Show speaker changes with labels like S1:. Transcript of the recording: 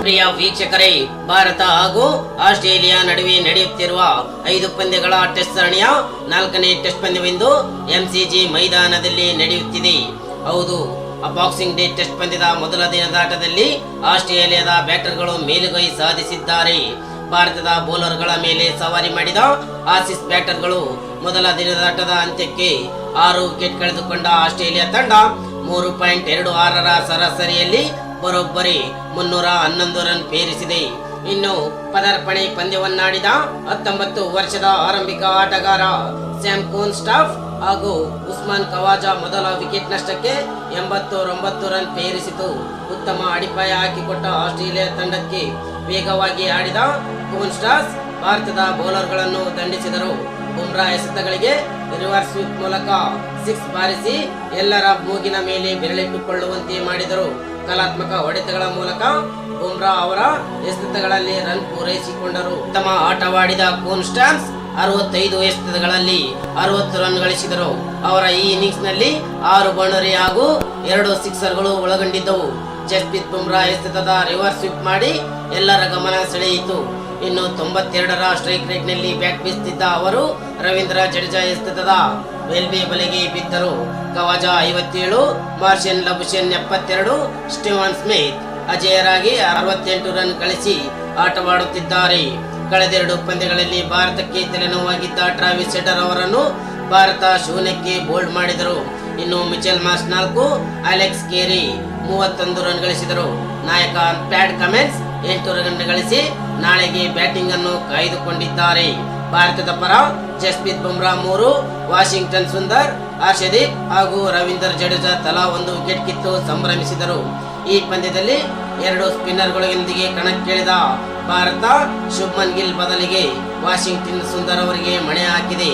S1: ಪ್ರಿಯ ವೀಕ್ಷಕರೇ, ಭಾರತ ಹಾಗೂ ಆಸ್ಟ್ರೇಲಿಯಾ ನಡುವೆ ನಡೆಯುತ್ತಿರುವ ಐದು ಪಂದ್ಯಗಳ ಟೆಸ್ಟ್ ಸರಣಿಯ ನಾಲ್ಕನೇ ಟೆಸ್ಟ್ ಪಂದ್ಯವೆಂದು ಎಂಸಿಜಿ ಮೈದಾನದಲ್ಲಿ ನಡೆಯುತ್ತಿದೆ. ಹೌದು ಬಾಕ್ಸಿಂಗ್ ಡೇ ಟೆಸ್ಟ್ ಪಂದ್ಯದ ಮೊದಲ ದಿನದ ಆಟದಲ್ಲಿ ಆಸ್ಟ್ರೇಲಿಯಾದ ಬ್ಯಾಟರ್ಗಳು ಮೇಲುಗೈ ಸಾಧಿಸಿದ್ದಾರೆ. ಭಾರತದ ಬೌಲರ್ಗಳ ಮೇಲೆ ಸವಾರಿ ಮಾಡಿದ ಆಸಿಸ್ ಬ್ಯಾಟರ್ಗಳು ಮೊದಲ ದಿನದ ಆಟದ ಅಂತ್ಯಕ್ಕೆ ಆರು ವಿಕೆಟ್ ಕಳೆದುಕೊಂಡ ಆಸ್ಟ್ರೇಲಿಯಾ ತಂಡ ಮೂರು ಪಾಯಿಂಟ್ ಎರಡು ಆರರ ಸರಾಸರಿಯಲ್ಲಿ ಬರೋಬ್ಬರಿ ಮುನ್ನೂರ ಹನ್ನೊಂದು ರನ್ ಪೇರಿಸಿದೆ. ಇನ್ನು ಪದಾರ್ಪಣೆ ಪಂದ್ಯವನ್ನಾಡಿದ ಹತ್ತೊಂಬತ್ತು ವರ್ಷದ ಆರಂಭಿಕ ಆಟಗಾರ ಸ್ಯಾಮ್ ಕೋನ್ ಸ್ಟಾಫ್ ಹಾಗೂ ಉಸ್ಮಾನ್ ಕವಾಜಾ ಮೊದಲ ವಿಕೆಟ್ ನಷ್ಟಕ್ಕೆ ಎಂಬತ್ತೊಂಬತ್ತು ರನ್ ಪೇರಿಸಿತು. ಉತ್ತಮ ಅಡಿಪಾಯ ಹಾಕಿಕೊಟ್ಟ ಆಸ್ಟ್ರೇಲಿಯಾ ತಂಡಕ್ಕೆ ವೇಗವಾಗಿ ಆಡಿದ ಕೋನ್ ಸ್ಟಾಫ್ ಭಾರತದ ಬೌಲರ್ಗಳನ್ನು ದಂಡಿಸಿದರು. ಬುಮ್ರಾ ಎಸೆತಗಳಿಗೆ ರಿವರ್ಸ್ ಮೂಲಕ ಸಿಕ್ಸ್ ಬಾರಿಸಿ ಎಲ್ಲರ ಮೂಗಿನ ಮೇಲೆ ಬೆರಳಿಟ್ಟುಕೊಳ್ಳುವಂತೆ ಮಾಡಿದರು. ಕಲಾತ್ಮಕ ಹೊಡೆತಗಳ ಮೂಲಕ ಬುಮ್ರಾ ಅವರ ಎಸೆತಗಳಲ್ಲಿ ರನ್ ಪೂರೈಸಿಕೊಂಡರು. ಉತ್ತಮ ಆಟವಾಡಿದ ಕೋನ್ ಸ್ಟಾನ್ಸ್ ಅರವತ್ತೈದು ಎಸೆತಗಳಲ್ಲಿ ಅರವತ್ತು ರನ್ ಗಳಿಸಿದರು. ಅವರ ಈ ಇನ್ನಿಂಗ್ಸ್ನಲ್ಲಿ ಆರು ಬೌಂಡರಿ ಹಾಗೂ ಎರಡು ಸಿಕ್ಸರ್ಗಳು ಒಳಗೊಂಡಿದ್ದವು. ಜಸ್ಪ್ರೀತ್ ಬುಮ್ರಾ ಎಸೆತದ ರಿವರ್ಸ್ ಸ್ವೀಪ್ ಮಾಡಿ ಎಲ್ಲರ ಗಮನ ಸೆಳೆಯಿತು. ಇನ್ನು ತೊಂಬತ್ತೆರಡರ ಸ್ಟ್ರೈಕ್ ರೇಟ್ನಲ್ಲಿ ಬ್ಯಾಟ್ ಬೀಸುತ್ತಿದ್ದ ಅವರು ರವೀಂದ್ರ ಜಡೇಜಾ ಎಸೆತದ ವೆಲ್ಬಿ ಬಲೆಗೆ ಬಿದ್ದರು. ಕವಜ ಐವತ್ತೇಳು, ಮಾರ್ಷಲ್ ಲಬುಷನ್ ಎಪ್ಪತ್ತೆರಡು, ಸ್ಟೀವನ್ ಸ್ಮಿತ್, ಅಜೇಯರಾಗಿ ಅರವತ್ತೆಂಟು ರನ್ ಗಳಿಸಿ ಆಟವಾಡುತ್ತಿದ್ದಾರೆ. ಕಳೆದೆರಡು ಪಂದ್ಯಗಳಲ್ಲಿ ಭಾರತಕ್ಕೆ ತಲೆನೋವಾಗಿದ್ದ ಟ್ರಾವಿಸ್ ಸೆಟರ್ ಅವರನ್ನು ಭಾರತ ಶೂನ್ಯಕ್ಕೆ ಬೋಲ್ಡ್ ಮಾಡಿದರು. ಇನ್ನು ಮಿಚೆಲ್ ಮಾಸ್ ನಾಲ್ಕು, ಅಲೆಕ್ಸ್ ಕೇರಿ ಮೂವತ್ತೊಂದು ರನ್ ಗಳಿಸಿದರು. ನಾಯಕ ಪ್ಯಾಡ್ ಕಮೆನ್ಸ್ ಎಂಟು ರನ್ ಗಳಿಸಿ ನಾಳೆಗೆ ಬ್ಯಾಟಿಂಗ್ ಅನ್ನು ಕಾಯ್ದುಕೊಂಡಿದ್ದಾರೆ. ಭಾರತದ ಪರ ಜಸ್ಪ್ರೀತ್ ಬುಮ್ರಾ ಮೂರು, ವಾಷಿಂಗ್ಟನ್ ಸುಂದರ್ ಹರ್ಷದೀಪ್ ಹಾಗೂ ರವೀಂದರ್ ಜಡೇಜಾ ತಲಾ ಒಂದು ವಿಕೆಟ್ ಕಿತ್ತು ಸಂಭ್ರಮಿಸಿದರು. ಈ ಪಂದ್ಯದಲ್ಲಿ ಎರಡು ಸ್ಪಿನ್ನರ್ಗಳೊಂದಿಗೆ ಕಣಕ್ಕಿಳಿದ ಭಾರತ ಶುಭ್ಮನ್ ಗಿಲ್ ಬದಲಿಗೆ ವಾಷಿಂಗ್ಟನ್ ಸುಂದರ್ ಅವರಿಗೆ ಮಣೆ ಹಾಕಿದೆ.